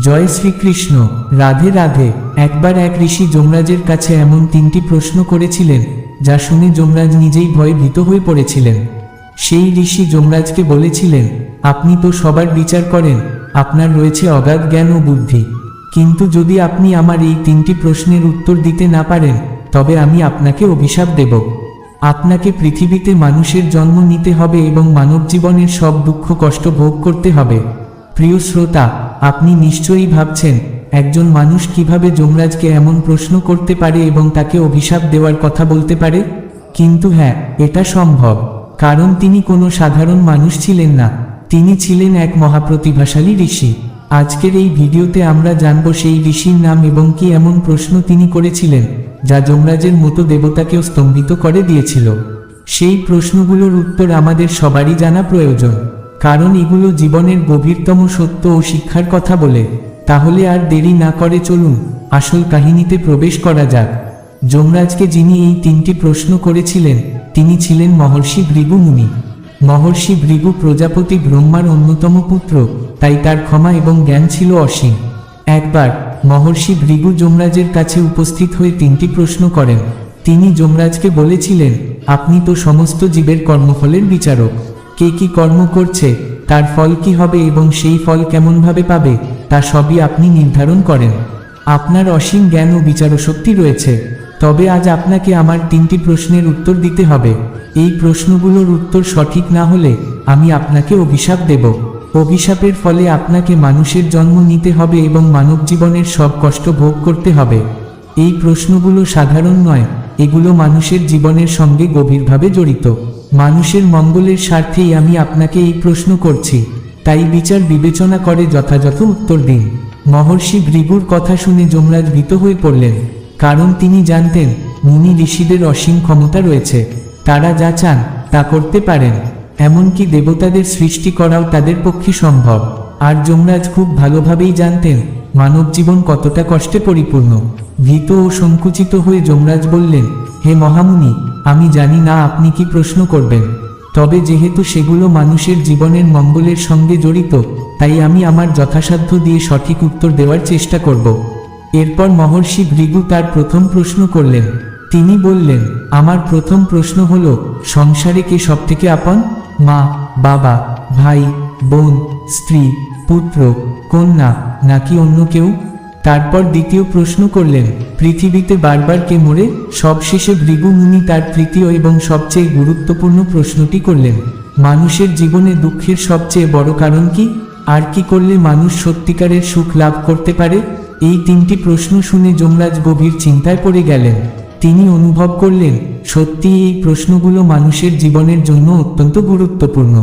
জয় শ্রীকৃষ্ণ। রাধে রাধে। একবার এক ঋষি যমরাজের কাছে এমন তিনটি প্রশ্ন করেছিলেন, যা শুনে যমরাজ নিজেই ভয়ে ভীত হয়ে পড়েছিলেন। সেই ঋষি যমরাজকে বলেছিলেন, আপনি তো সবার বিচার করেন, আপনার রয়েছে অগাধ জ্ঞান ও বুদ্ধি। কিন্তু যদি আপনি আমার এই তিনটি প্রশ্নের উত্তর দিতে না পারেন, তবে আমি আপনাকে অভিশাপ দেব। আপনাকে পৃথিবীতে মানুষের জন্ম নিতে হবে এবং মানব জীবনের সব দুঃখ কষ্ট ভোগ করতে হবে। প্রিয় শ্রোতা আপনি নিশ্চয়ই ভাবছেন, একজন মানুষ কীভাবে যমরাজকে এমন প্রশ্ন করতে পারে এবং তাকে অভিশাপ দেওয়ার কথা বলতে পারে? কিন্তু হ্যাঁ এটা সম্ভব। কারণ তিনি কোনো সাধারণ মানুষ ছিলেন না। তিনি ছিলেন এক মহাপ্রতিভাশালী ঋষি। আজকের এই ভিডিওতে আমরা জানব সেই ঋষির নাম এবং কি এমন প্রশ্ন তিনি করেছিলেন, যা যমরাজের মতো দেবতাকেও স্তম্ভিত করে দিয়েছিল। সেই প্রশ্নগুলোর উত্তর আমাদের সবারই জানা প্রয়োজন। কারণ এগুলো জীবনের গভীরতম সত্য ও শিক্ষার কথা বলে। তাহলে আর দেরি না করে চলুন, আসল কাহিনীতে প্রবেশ করা যাক। যমরাজকে যিনি এই তিনটি প্রশ্ন করেছিলেন, তিনি ছিলেন মহর্ষি ভৃগু মুনি মহর্ষি ভৃগু প্রজাপতি ব্রহ্মার অন্যতম পুত্র, তাই তার ক্ষমা এবং জ্ঞান ছিল অসীম। একবার মহর্ষি ভৃগু যমরাজের কাছে উপস্থিত হয়ে তিনটি প্রশ্ন করেন। তিনি যমরাজকে বলেছিলেন, আপনি তো সমস্ত জীবের কর্মফলের বিচারক। কে কি কর্ম করছে, তার ফল কি হবে এবং সেই ফল কেমনভাবে পাবে, তা সবই আপনি নির্ধারণ করেন। আপনার অসীম জ্ঞান ও বিচার বিচারশক্তি রয়েছে। তবে আজ আপনাকে আমার তিনটি প্রশ্নের উত্তর দিতে হবে। এই প্রশ্নগুলোর উত্তর সঠিক না হলে আমি আপনাকে অভিশাপ দেব। অভিশাপের ফলে আপনাকে মানুষের জন্ম নিতে হবে এবং মানব জীবনের সব কষ্ট ভোগ করতে হবে। এই প্রশ্নগুলো সাধারণ নয়, এগুলো মানুষের জীবনের সঙ্গে গভীরভাবে জড়িত। মানুষের মঙ্গলের স্বার্থেই আমি আপনাকে এই প্রশ্ন করছি। তাই বিচার বিবেচনা করে যথাযথ উত্তর দিন। মহর্ষি ভৃগুর কথা শুনে যমরাজ ভীত হয়ে পড়লেন। কারণ তিনি জানতেন, মুনি ঋষিদের অসীম ক্ষমতা রয়েছে। তারা যা চান, তা করতে পারেন। এমনকি দেবতাদের সৃষ্টি করাও তাদের পক্ষে সম্ভব। আর যমরাজ খুব ভালোভাবেই জানতেন, মানব জীবন কতটা কষ্টে পরিপূর্ণ। ভীত ও সংকুচিত হয়ে যমরাজ বললেন, হে মহামুনি আমি জানি না আপনি কি প্রশ্ন করবেন। তবে যেহেতু সেগুলো মানুষের জীবনের মঙ্গলের সঙ্গে জড়িত, তাই আমি আমার যথাসাধ্য দিয়ে সঠিক উত্তর দেওয়ার চেষ্টা করব। এরপর মহর্ষি ভৃগু তার প্রথম প্রশ্ন করলেন। তিনি বললেন, আমার প্রথম প্রশ্ন হল, সংসারে কে সবথেকে আপন? মা, বাবা, ভাই, বোন, স্ত্রী, পুত্র, কন্যা, নাকি অন্য কেউ? তারপর দ্বিতীয় প্রশ্ন করলেন, পৃথিবীতে বারবার কে মরে? সবশেষে ভৃগু মুনি তার তৃতীয় এবং সবচেয়ে গুরুত্বপূর্ণ প্রশ্নটি করলেন, মানুষের জীবনে দুঃখের সবচেয়ে বড় কারণ কি? আর কি করলে মানুষ সত্যিকারের সুখ লাভ করতে পারে? এই তিনটি প্রশ্ন শুনে যমরাজ গভীর চিন্তায় পড়ে গেলেন। তিনি অনুভব করলেন সত্যি এই প্রশ্নগুলো মানুষের জীবনের জন্য অত্যন্ত গুরুত্বপূর্ণ।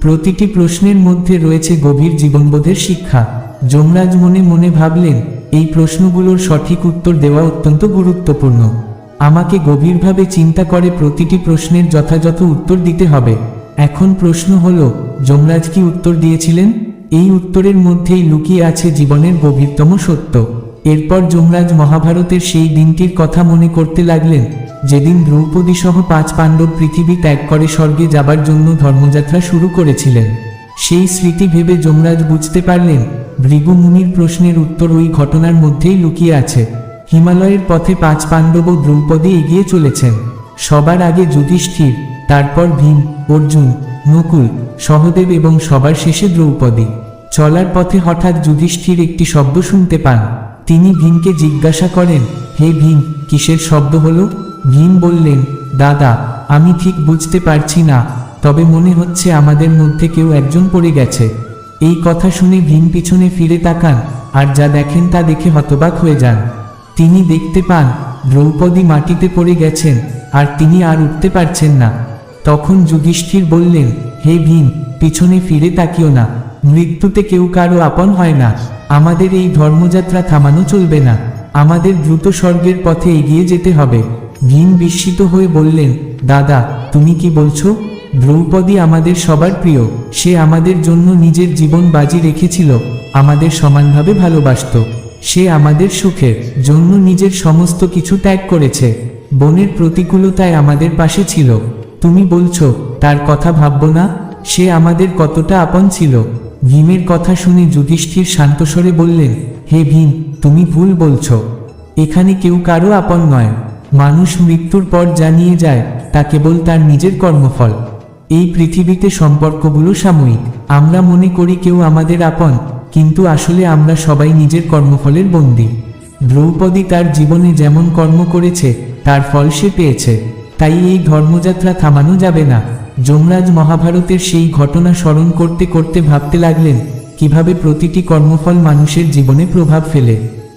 প্রতিটি প্রশ্নের মধ্যে রয়েছে গভীর জীবনবোধের শিক্ষা। যমরাজ মনে মনে ভাবলেন এই প্রশ্নগুলোর সঠিক উত্তর দেওয়া অত্যন্ত গুরুত্বপূর্ণ। আমাকে গভীরভাবে চিন্তা করে প্রতিটি প্রশ্নের যথাযথ উত্তর দিতে হবে। এখন প্রশ্ন হল, যমরাজ কি উত্তর দিয়েছিলেন? এই উত্তরের মধ্যেই লুকিয়ে আছে জীবনের গভীরতম সত্য। এরপর যমরাজ মহাভারতের সেই দিনটির কথা মনে করতে লাগলেন, যেদিন দ্রৌপদী সহ পাঁচ পাণ্ডব পৃথিবী ত্যাগ করে স্বর্গে যাবার জন্য ধর্মযাত্রা শুরু করেছিলেন। সেই স্মৃতি ভেবে যমরাজ বুঝতে পারলেন ভৃগু মুনির প্রশ্নের উত্তর ওই ঘটনার মধ্যেই লুকিয়ে আছে। হিমালয়ের পথে পাঁচ পাণ্ডব ও দ্রৌপদী এগিয়ে চলেছেন। সবার আগে যুধিষ্ঠির, তারপর ভীম, অর্জুন নকুল সহদেব এবং সবার শেষে দ্রৌপদী। চলার পথে হঠাৎ যুধিষ্ঠির একটি শব্দ শুনতে পান। তিনি ভীমকে জিজ্ঞাসা করেন, হে ভীম, কিসের শব্দ হলো? ভীম বললেন, দাদা, আমি ঠিক বুঝতে পারছি না। তবে মনে হচ্ছে আমাদের মধ্যে কেউ একজন পড়ে গেছে। এই কথা শুনে ভীম পিছনে ফিরে তাকান, আর যা দেখেন তা দেখে হতবাক হয়ে যান। তিনি দেখতে পান, দ্রৌপদী মাটিতে পড়ে গেছেন, আর তিনি আর উঠতে পারছেন না। তখন যুধিষ্ঠির বললেন, হে ভীম, পিছনে ফিরে তাকিও না। মৃত্যুতে কেউ কারও আপন হয় না। আমাদের এই ধর্মযাত্রা থামানো চলবে না। আমাদের দ্রুত স্বর্গের পথে এগিয়ে যেতে হবে। ভীম বিস্মিত হয়ে বললেন, দাদা, তুমি কি বলছো? দ্রৌপদী আমাদের সবার প্রিয়। সে আমাদের জন্য নিজের জীবন বাজি রেখেছিল, আমাদের সমানভাবে ভালোবাসত। সে আমাদের সুখের জন্য নিজের সমস্ত কিছু ত্যাগ করেছে। বনের প্রতিকূলতায় আমাদের পাশে ছিল। তুমি বলছো, তার কথা ভাবব না? সে আমাদের কতটা আপন ছিল। ভীমের কথা শুনে যুধিষ্ঠির শান্তস্বরে বললেন, হে ভীম, তুমি ভুল বলছ। এখানে কেউ কারও আপন নয়। মানুষ মৃত্যুর পর জানিয়ে যায়, তা কেবল তার নিজের কর্মফল। এই পৃথিবীতে সম্পর্কগুলো সাময়িক। আমরা মনে করি কেউ আমাদের আপন, কিন্তু আসলে আমরা সবাই নিজের কর্মফলের বন্দী। দ্রৌপদী তার জীবনে যেমন কর্ম করেছে, তার ফল সে পেয়েছে। তাই এই ধর্মযাত্রা থামানো যাবে না। যমরাজ মহাভারতের সেই ঘটনা স্মরণ করতে করতে ভাবতে লাগলেন, কীভাবে প্রতিটি কর্মফল মানুষের জীবনে প্রভাব ফেলে।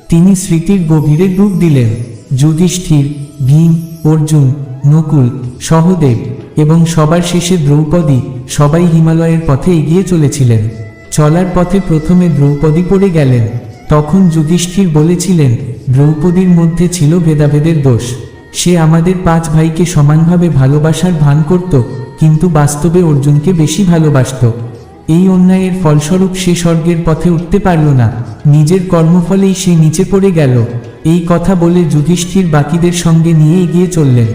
তিনি স্মৃতির গভীরে ডুব দিলেন। যুধিষ্ঠির, ভীম, অর্জুন, নকুল, সহদেব এবং সবার শেষে দ্রৌপদী সবাই হিমালয়ের পথে এগিয়ে চলেছিলেন। চলার পথে প্রথমে দ্রৌপদী পড়ে গেলেন। তখন যুধিষ্ঠির বলেছিলেন, দ্রৌপদীর মধ্যে ছিল ভেদাভেদের দোষ। সে আমাদের পাঁচ ভাইকে সমানভাবে ভালোবাসার ভান করত, কিন্তু বাস্তবে অর্জুনকে বেশি ভালোবাসত। এই অন্যায়ের ফলস্বরূপ সে স্বর্গের পথে উঠতে পারল না। নিজের কর্মফলেই সে নিচে পড়ে গেল। এই কথা বলে যুধিষ্ঠির বাকিদের সঙ্গে নিয়ে এগিয়ে চললেন।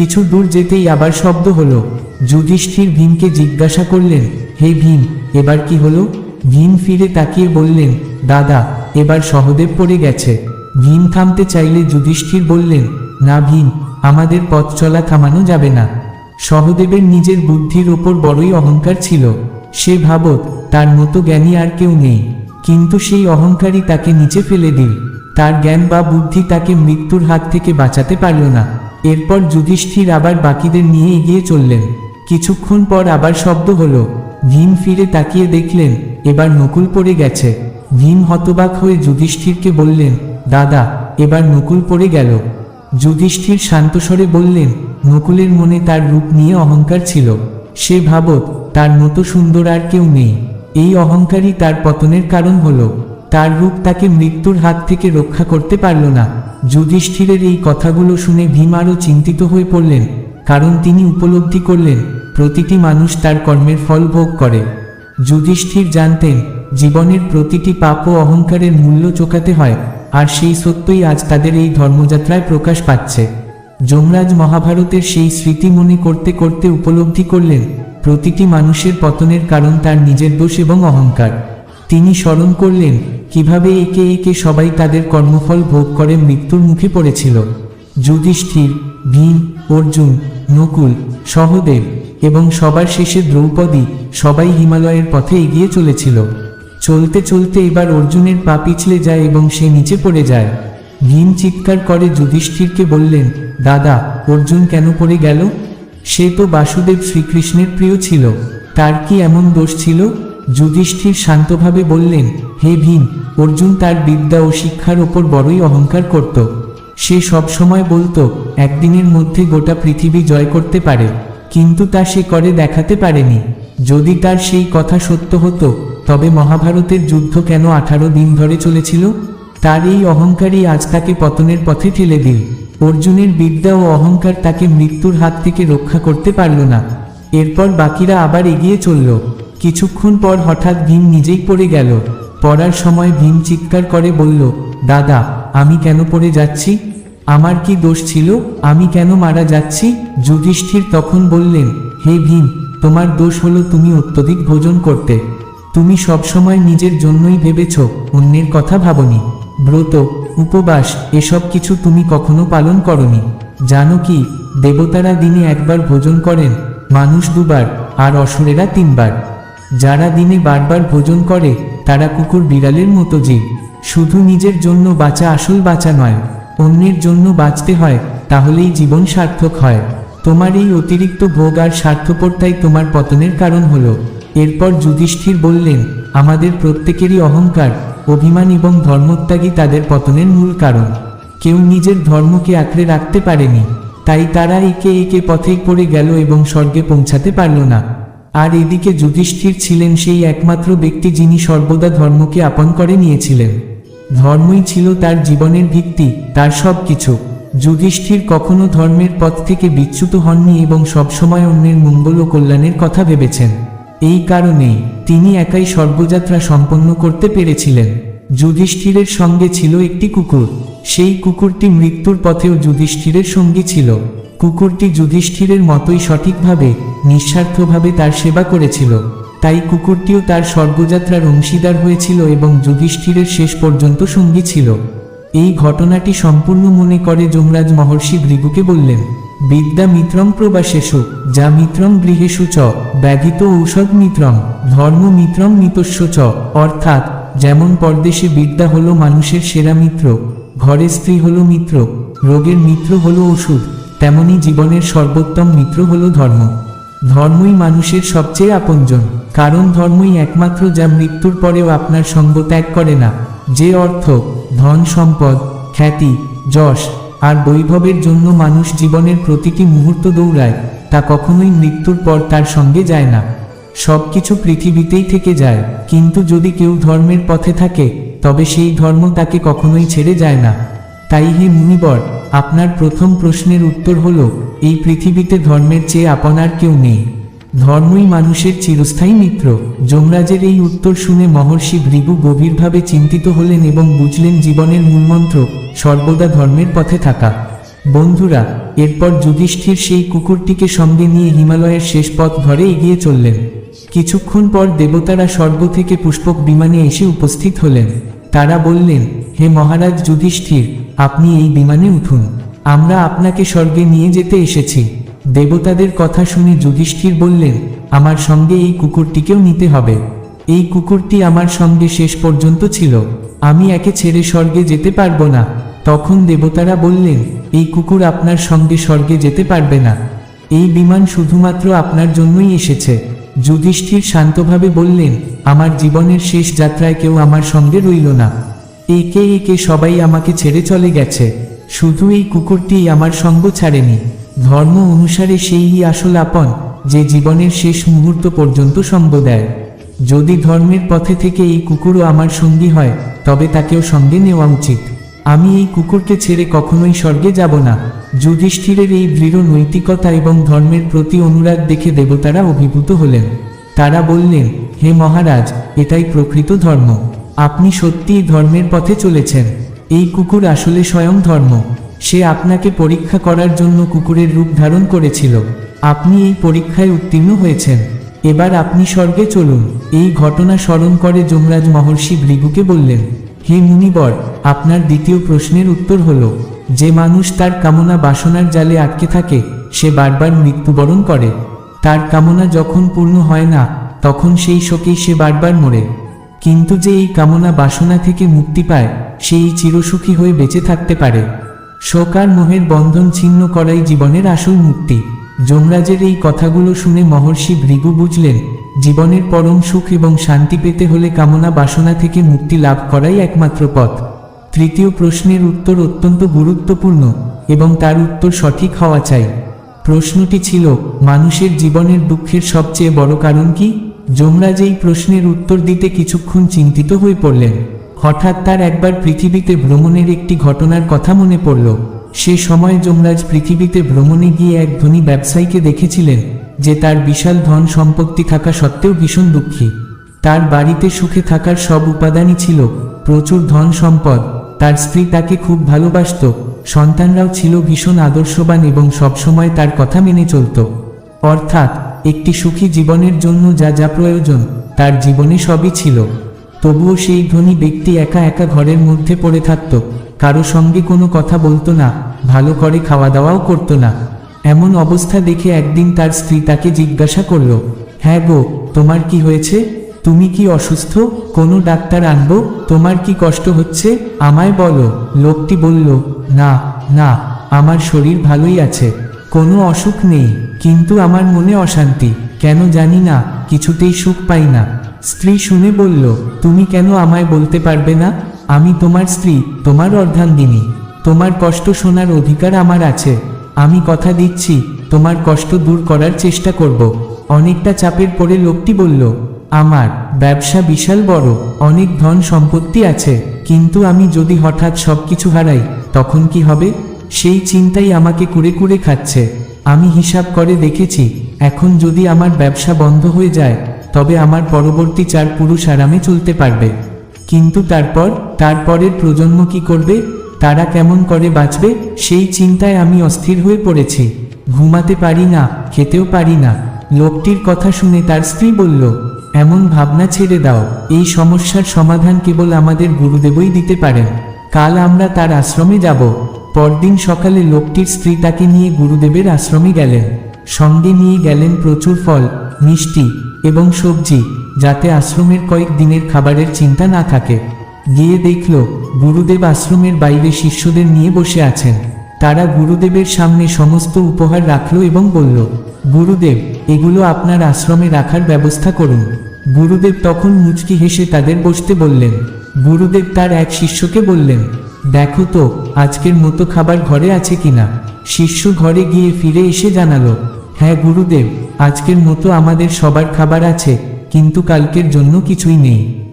কিছু দূর যেতেই আবার শব্দ হলো। যুধিষ্ঠির ভীমকে জিজ্ঞাসা করলেন, হে ভীম, এবার কি হলো? ভীম ফিরে তাকিয়ে বললেন, দাদা, এবার সহদেব পড়ে গেছে। ভীম থামতে চাইলে যুধিষ্ঠির বললেন, না ভীম, আমাদের পথ চলা থামানো যাবে না। সহদেবের নিজের বুদ্ধির ওপর বড়ই অহংকার ছিল। সে ভাবত, তার মতো জ্ঞানী আর কেউ নেই। কিন্তু সেই অহংকারই তাকে নিচে ফেলে দিল। তার জ্ঞান বা বুদ্ধি তাকে মৃত্যুর হাত থেকে বাঁচাতে পারল না। এরপর যুধিষ্ঠির আবার বাকিদের নিয়ে এগিয়ে চললেন। কিছুক্ষণ পর আবার শব্দ হলো। ভীম ফিরে তাকিয়ে দেখলেন, এবার নকুল পড়ে গেছে। ভীম হতবাক হয়ে যুধিষ্ঠিরকে বললেন, দাদা, এবার নকুল পড়ে গেল। যুধিষ্ঠির শান্তস্বরে বললেন, নকুলের মনে তার রূপ নিয়ে অহংকার ছিল। সে ভাবত, তার মতো সুন্দর আর কেউ নেই। এই অহংকারই তার পতনের কারণ হল। তার রূপ তাকে মৃত্যুর হাত থেকে রক্ষা করতে পারল না। যুধিষ্ঠিরের এই কথাগুলো শুনে ভীম আরও চিন্তিত হয়ে পড়লেন, কারণ তিনি উপলব্ধি করলেন, প্রতিটি মানুষ তার কর্মের ফল ভোগ করে। যুধিষ্ঠির জানতেন, জীবনের প্রতিটি পাপ ও অহংকারের মূল্য চোকাতে হয়, আর সেই সত্যই আজ তাদের এই ধর্মযাত্রায় প্রকাশ পাচ্ছে। যমরাজ মহাভারতের সেই স্মৃতি মনে করতে করতে উপলব্ধি করলেন, প্রতিটি মানুষের পতনের কারণ তার নিজের দোষ এবং অহংকার। তিনি স্মরণ করলেন, কীভাবে একে একে সবাই তাদের কর্মফল ভোগ করে মৃত্যুর মুখে পড়েছিল। যুধিষ্ঠির, ভীম, অর্জুন, নকুল, সহদেব এবং সবার শেষে দ্রৌপদী সবাই হিমালয়ের পথে এগিয়ে চলেছিল। চলতে চলতে এবার অর্জুনের পা পিছলে যায় এবং সে নিচে পড়ে যায়। ভীম চিৎকার করে যুধিষ্ঠিরকে বললেন, দাদা, অর্জুন কেন পড়ে গেল? সে তো বাসুদেব শ্রীকৃষ্ণের প্রিয় ছিল। তার কি এমন দোষ ছিল? যুধিষ্ঠির শান্তভাবে বললেন, হে ভীম, অর্জুন তার বিদ্যা ও শিক্ষার ওপর বড়ই অহংকার করত। সে সবসময় বলতো, একদিনের মধ্যে গোটা পৃথিবী জয় করতে পারে, কিন্তু তা সে করে দেখাতে পারেনি। যদি তার সেই কথা সত্য হতো, তবে মহাভারতের যুদ্ধ কেন আঠারো দিন ধরে চলেছিল? তার এই অহংকারই আজ তাকে পতনের পথে ঠেলে দিল। অর্জুনের বিদ্যা ও অহংকার তাকে মৃত্যুর হাত থেকে রক্ষা করতে পারল না। এরপর বাকিরা আবার এগিয়ে চলল। কিছুক্ষণ পর হঠাৎ ভীম নিজেই পড়ে গেল। পড়ার সময় ভীম চিৎকার করে বলল, দাদা, আমি কেন পড়ে যাচ্ছি? আমার কি দোষ ছিল? আমি কেন মারা যাচ্ছি? যুধিষ্ঠির তখন বললেন, হে ভীম, তোমার দোষ হলো তুমি অত্যধিক ভোজন করতে। তুমি সবসময় নিজের জন্যই ভেবেছ, অন্যের কথা ভাবনি। ব্রত, উপবাস, এসব কিছু তুমি কখনো পালন করনি। জানো কি, দেবতারা দিনে একবার ভোজন করেন, মানুষ দুবার, আর অসুরেরা তিনবার। যারা দিনে বারবার ভোজন করে, তারা কুকুর বিড়ালের মতো জীব। শুধু নিজের জন্য বাঁচা আসল বাঁচা নয়, অন্যের জন্য বাঁচতে হয়, তাহলেই জীবন সার্থক হয়। তোমার এই অতিরিক্ত ভোগ আর স্বার্থপরতাই তোমার পতনের কারণ হলো। এরপর যুধিষ্ঠির বললেন, আমাদের প্রত্যেকেরই অহংকার, অভিমান এবং ধর্মত্যাগী তাদের পতনের মূল কারণ। কেউ নিজের ধর্মকে আঁকড়ে রাখতে পারেনি, তাই তারা একে একে পথেই পড়ে গেল এবং স্বর্গে পৌঁছাতে পারল না। আর এদিকে যুধিষ্ঠির ছিলেন সেই একমাত্র ব্যক্তি যিনি সর্বদা ধর্মকে আপন করে নিয়েছিলেন। ধর্মই ছিল তার জীবনের ভিত্তি, তার সব কিছু যুধিষ্ঠির কখনো ধর্মের পথ থেকে বিচ্যুত হননি এবং সবসময় অন্যের মঙ্গল ও কল্যাণের কথা ভেবেছেন। এই কারণেই তিনি একাই সর্বযাত্রা সম্পন্ন করতে পেরেছিলেন। যুধিষ্ঠিরের সঙ্গে ছিল একটি কুকুর। সেই কুকুরটি মৃত্যুর পথেও যুধিষ্ঠিরের সঙ্গী ছিল। কুকুরটি যুধিষ্ঠিরের মতোই সঠিকভাবে নিঃস্বার্থভাবে তার সেবা করেছিল। তাই কুকুরটিও তার স্বর্গযাত্রার অংশীদার হয়েছিল এবং যুধিষ্ঠিরের শেষ পর্যন্ত সঙ্গী ছিল। এই ঘটনাটি সম্পূর্ণ মনে করে যমরাজ মহর্ষি ভৃগুকে বললেন, বিদ্যা মিত্রম প্রবাসেষু, যা মিত্রম গৃহেষু চ ব্যাধিত ঔষধ মিত্রম, ধর্ম মিত্রম মিতস্য চ, অর্থাৎ যেমন পরদেশে বিদ্যা হলো মানুষের সেরা মিত্র, ঘরে স্ত্রী হলো মিত্র, রোগের মিত্র হলো ওষুধ তেমনি জীবনের সর্বোত্তম মিত্র হলো ধর্ম। ধর্মই মানুষের সবচেয়ে আপনজন। কারণ ধর্মই একমাত্র যা মৃত্যুর পরেও আপনার সঙ্গ ত্যাগ করে না। যে অর্থ, ধন সম্পদ, খ্যাতি, যশ আর বৈভবের জন্য মানুষ জীবনের প্রতিটি মুহূর্ত দৌড়ায়, তা কখনোই মৃত্যুর পর তার সঙ্গে যায় না। সব কিছু পৃথিবীতেই থেকে যায়, কিন্তু যদি কেউ ধর্মের পথে থাকে, তবে সেই ধর্ম তাকে কখনোই ছেড়ে যায় না। তাই হে মুনিবর আপনার প্রথম প্রশ্নের উত্তর হল, এই পৃথিবীতে ধর্মের চেয়ে আপনার কেউ নেই। ধর্মই মানুষের চিরস্থায়ী মিত্র। যমরাজের এই উত্তর শুনে মহর্ষি ভৃগু গভীরভাবে চিন্তিত হলেন এবং বুঝলেন জীবনের মূলমন্ত্র, সর্বদা ধর্মের পথে থাকা। বন্ধুরা, এরপর যুধিষ্ঠির সেই কুকুরটিকে সঙ্গে নিয়ে হিমালয়ের শেষ পথ ধরে এগিয়ে চললেন। কিছুক্ষণ পর দেবতারা স্বর্গ থেকে পুষ্পক বিমানে এসে উপস্থিত হলেন। তারা বললেন, হে মহারাজ যুধিষ্ঠির আপনি এই বিমানে উঠুন। আমরা আপনাকে স্বর্গে নিয়ে যেতে এসেছি। দেবতাদের কথা শুনে যুধিষ্ঠির বললেন, আমার সঙ্গে এই কুকুরটিকেও নিতে হবে। এই কুকুরটি আমার সঙ্গে শেষ পর্যন্ত ছিল। আমি একে ছেড়ে স্বর্গে যেতে পারব না। তখন দেবতারা বললেন, এই কুকুর আপনার সঙ্গে স্বর্গে যেতে পারবে না। এই বিমান শুধুমাত্র আপনার জন্যই এসেছে। যুধিষ্ঠির শান্তভাবে বললেন, আমার জীবনের শেষ যাত্রায় কেউ আমার সঙ্গে রইল না। একে একে সবাই আমাকে ছেড়ে চলে গেছে। শুধু এই কুকুরটি আমার সঙ্গ ছাড়েনি। ধর্ম অনুসারে সেই আসল আপন, যে জীবনের শেষ মুহূর্ত পর্যন্ত সঙ্গ দেয়। যদি ধর্মের পথে থেকে এই কুকুরও আমার সঙ্গী হয়, তবে তাকেও সঙ্গে নেওয়া উচিত। আমি এই কুকুরকে ছেড়ে কখনোই স্বর্গে যাব না। যুধিষ্ঠিরের এই দৃঢ় নৈতিকতা এবং ধর্মের প্রতি অনুরাগ দেখে দেবতারা অভিভূত হলেন। তারা বললেন, হে মহারাজ, এটাই প্রকৃত ধর্ম। আপনি সত্যিই ধর্মের পথে চলেছেন। এই কুকুর আসলে স্বয়ং ধর্ম। সে আপনাকে পরীক্ষা করার জন্য কুকুরের রূপ ধারণ করেছিল। আপনি এই পরীক্ষায় উত্তীর্ণ হয়েছেন। এবার আপনি স্বর্গে চলুন। এই ঘটনা স্মরণ করে যমরাজ মহর্ষি ভৃগুকে বললেন, হে মুনিবর, আপনার দ্বিতীয় প্রশ্নের উত্তর হল, যে মানুষ তার কামনা বাসনার জালে আটকে থাকে, সে বারবার মৃত্যুবরণ করে। তার কামনা যখন পূর্ণ হয় না, তখন সেই শোকেই সে বারবার মরে। কিন্তু যে এই কামনা বাসনা থেকে মুক্তি পায়, সেই চিরসুখী হয়ে বেঁচে থাকতে পারে। শোক আর মোহের বন্ধন ছিন্ন করাই জীবনের আসল মুক্তি। যমরাজের এই কথাগুলো শুনে মহর্ষি ভৃগু বুঝলেন, জীবনের পরম সুখ এবং শান্তি পেতে হলে কামনা বাসনা থেকে মুক্তি লাভ করাই একমাত্র পথ। তৃতীয় প্রশ্নের উত্তর অত্যন্ত গুরুত্বপূর্ণ এবং তার উত্তর সঠিক হওয়া চাই। প্রশ্নটি ছিল, মানুষের জীবনের দুঃখের সবচেয়ে বড় কারণ কি? যমরাজ এই প্রশ্নের উত্তর দিতে কিছুক্ষণ চিন্তিত হয়ে পড়লেন। হঠাৎ তার একবার পৃথিবীতে ভ্রমণের একটি ঘটনার কথা মনে পড়ল। সে সময় যমরাজ পৃথিবীতে ভ্রমণে গিয়ে এক ধনী ব্যবসায়ীকে দেখেছিলেন, যে তার বিশাল ধন সম্পত্তি থাকা সত্ত্বেও ভীষণ দুঃখী। তার বাড়িতে সুখে থাকার সব উপাদানই ছিল, প্রচুর ধন সম্পদ। তার স্ত্রী তাকে খুব ভালোবাসত, সন্তানরাও ছিল ভীষণ আদর্শবান এবং সবসময় তার কথা মেনে চলত। অর্থাৎ একটি সুখী জীবনের জন্য যা যা প্রয়োজন, তার জীবনে সবই ছিল। তবুও সেই ধনী ব্যক্তি একা একা ঘরের মধ্যে পড়ে থাকত, কারও সঙ্গে কোনো কথা বলতো না, ভালো করে খাওয়া দাওয়াও করতো না। এমন অবস্থা দেখে একদিন তার স্ত্রী তাকে জিজ্ঞাসা করল হ্যাঁ গো, তোমার কি হয়েছে? তুমি কি অসুস্থ? কোনো ডাক্তার আনব? তোমার কি কষ্ট হচ্ছে? আমায় বলো। লোকটি বলল, না না, আমার শরীর ভালোই আছে। কোনো অসুখ নেই, কিন্তু আমার মনে অশান্তি। কেন জানি না, কিছুতেই সুখ পাই না। স্ত্রী শুনে বলল, তুমি কেন আমায় বলতে পারবে না? আমি তোমার স্ত্রী, তোমার অর্ধাঙ্গিনী। তোমার কষ্ট শোনার অধিকার আমার আছে। আমি কথা দিচ্ছি, তোমার কষ্ট দূর করার চেষ্টা করব। অনেকটা চাপের পরে লোকটি বলল, আমার ব্যবসা বিশাল বড়, অনেক ধন সম্পত্তি আছে, কিন্তু আমি যদি হঠাৎ সবকিছু হারাই, তখন কি হবে? সেই চিন্তাই আমাকে কুড়ে কুড়ে খাচ্ছে। আমি হিসাব করে দেখেছি, এখন যদি আমার ব্যবসা বন্ধ হয়ে যায়, তবে আমার পরবর্তী চার পুরুষ আরামে চলতে পারবে। কিন্তু তারপর, তারপরের প্রজন্ম কি করবে? তারা কেমন করে বাঁচবে? সেই চিন্তায় আমি অস্থির হয়ে পড়েছি। ঘুমাতে পারি না, খেতেও পারি না। লোকটির কথা শুনে তার স্ত্রী বলল, এমন ভাবনা ছেড়ে দাও। এই সমস্যার সমাধান কেবল আমাদের গুরুদেবই দিতে পারেন। কাল আমরা তার আশ্রমে যাব। পরদিন সকালে লোকটির স্ত্রী তাকে নিয়ে গুরুদেবের আশ্রমে গেলেন। সঙ্গে নিয়ে গেলেন প্রচুর ফল, মিষ্টি এবং সবজি, যাতে আশ্রমের কয়েক দিনের খাবারের চিন্তা না থাকে। গিয়ে দেখল, গুরুদেব আশ্রমের বাইরে শিষ্যদের নিয়ে বসে আছেন। তারা গুরুদেবের সামনে সমস্ত উপহার রাখল এবং বলল, গুরুদেব, এগুলো আপনার আশ্রমে রাখার ব্যবস্থা করুন। গুরুদেব তখন মুচকি হেসে তাদের বসতে বললেন। গুরুদেব তার এক শিষ্যকে বললেন দেখো তো, আজকের মতো খাবার ঘরে আছে কিনা? শিষ্য ঘরে গিয়ে ফিরে এসে জানালো হ্যাঁ গুরুদেব, আজকের মতো আমাদের সবার খাবার আছে, কিন্তু কালকের জন্য কিছুই নেই।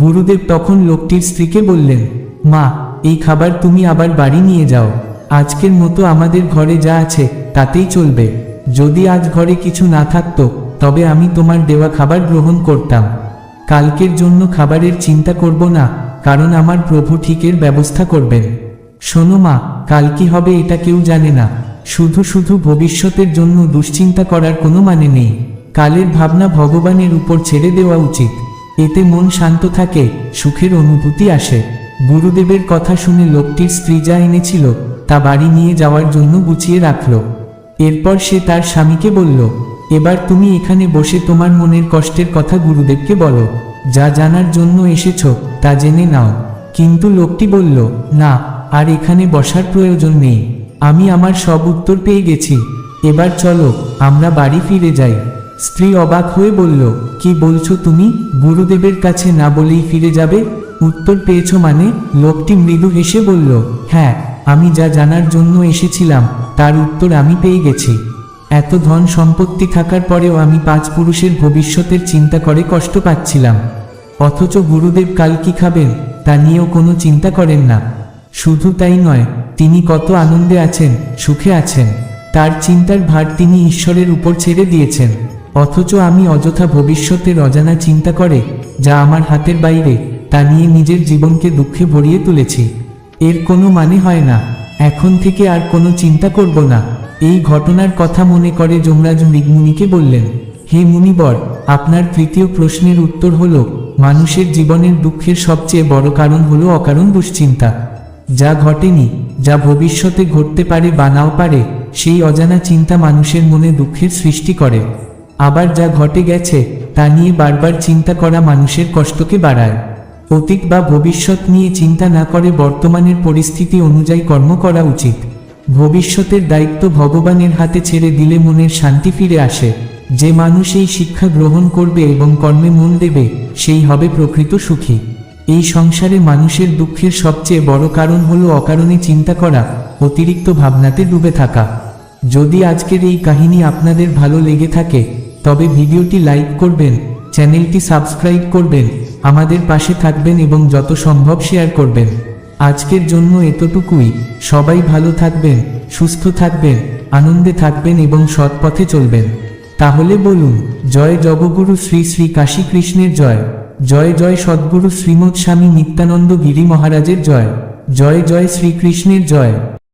গুরুদেব তখন লোকটির স্ত্রীকে বললেন, মা, এই খাবার তুমি আবার বাড়ি নিয়ে যাও। আজকের মতো আমাদের ঘরে যা আছে, তাতেই চলবে। যদি আজ ঘরে কিছু না থাকতো, তবে আমি তোমার দেওয়া খাবার গ্রহণ করতাম। কালকের জন্য খাবারের চিন্তা করব না কারণ আমার প্রভু ঠিকের ব্যবস্থা করবেন। শোনো মা, কাল কি হবে এটা কেউ জানে না। শুধু শুধু ভবিষ্যতের জন্য দুশ্চিন্তা করার কোনো মানে নেই। কালের ভাবনা ভগবানের উপর ছেড়ে দেওয়া উচিত। এতে মন শান্ত থাকে, সুখের অনুভূতি আসে। গুরুদেবের কথা শুনে লোকটির স্ত্রী যা এনেছিল, তা বাড়ি নিয়ে যাওয়ার জন্য গুছিয়ে রাখল। এরপর সে তার স্বামীকে বলল, এবার তুমি এখানে বসে তোমার মনের কষ্টের কথা গুরুদেবকে বলো। যা জানার জন্য এসেছ তা জেনে নাও। কিন্তু লোকটি বলল, না, আর এখানে বসার প্রয়োজন নেই। আমি আমার সব উত্তর পেয়ে গেছি। এবার চলো, আমরা বাড়ি ফিরে যাই। স্ত্রী অবাক হয়ে বলল, কি বলছো তুমি? গুরুদেবের কাছে না বলেই ফিরে যাবে? উত্তর পেয়েছ মানে? লোকটি মৃদু হেসে বলল হ্যাঁ আমি যা জানার জন্য এসেছিলাম, তার উত্তর আমি পেয়ে গেছি। এত ধন সম্পত্তি থাকার পরেও আমি পাঁচ পুরুষের ভবিষ্যতের চিন্তা করে কষ্ট পাচ্ছিলাম। অথচ গুরুদেব কাল কি খাবেন, তা নিয়েও কোনো চিন্তা করেন না। শুধু তাই নয়, তিনি কত আনন্দে আছেন, সুখে আছেন। তার চিন্তার ভার তিনি ঈশ্বরের উপর ছেড়ে দিয়েছেন। অথচ আমি অযথা ভবিষ্যতের অজানা চিন্তা করে, যা আমার হাতের বাইরে, তা নিয়ে নিজের জীবনকে দুঃখে ভরিয়ে তুলেছি। এর কোনো মানে হয় না, এখন থেকে আর কোনো চিন্তা করব না। এই ঘটনার কথা মনে করে যমরাজ মৃগমুনিকে বললেন, হে মুনিবর, আপনার তৃতীয় প্রশ্নের উত্তর হল, মানুষের জীবনের দুঃখের সবচেয়ে বড় কারণ হল অকারণ দুশ্চিন্তা। যা ঘটেনি, যা ভবিষ্যতে ঘটতে পারে বা নাও পারে, সেই অজানা চিন্তা মানুষের মনে দুঃখের সৃষ্টি করে। আবার যা ঘটে গেছে, তা নিয়ে বারবার চিন্তা করা মানুষের কষ্টকে বাড়ায়। অতীত বা ভবিষ্যৎ নিয়ে চিন্তা না করে বর্তমানের পরিস্থিতি অনুযায়ী কর্ম করা উচিত। ভবিষ্যতের দায়িত্ব ভগবানের হাতে ছেড়ে দিলে মনের শান্তি ফিরে আসে। যে মানুষ এই শিক্ষা গ্রহণ করবে এবং কর্মে মন দেবে, সেই হবে প্রকৃত সুখী। এই সংসারে মানুষের দুঃখের সবচেয়ে বড় কারণ হলো অকারণে চিন্তা করা, অতিরিক্ত ভাবনাতে ডুবে থাকা। যদি আজকের এই কাহিনী আপনাদের ভালো লেগে থাকে, তবে ভিডিওটি লাইক করবেন, চ্যানেলটি সাবস্ক্রাইব করবেন, আমাদের পাশে থাকবেন এবং যত সম্ভব শেয়ার করবেন। আজকের জন্য এতটুকুই। সবাই ভালো থাকবেন, সুস্থ থাকবেন, আনন্দে থাকবেন এবং সৎ পথে চলবেন। তাহলে বলুন, জয় জগগুরু শ্রী শ্রী কাশী কৃষ্ণের জয় জয় জয় সদ্গুরু শ্রীমৎ স্বামী নিত্যানন্দ গিরি মহারাজের জয় জয় জয় শ্রীকৃষ্ণের জয়।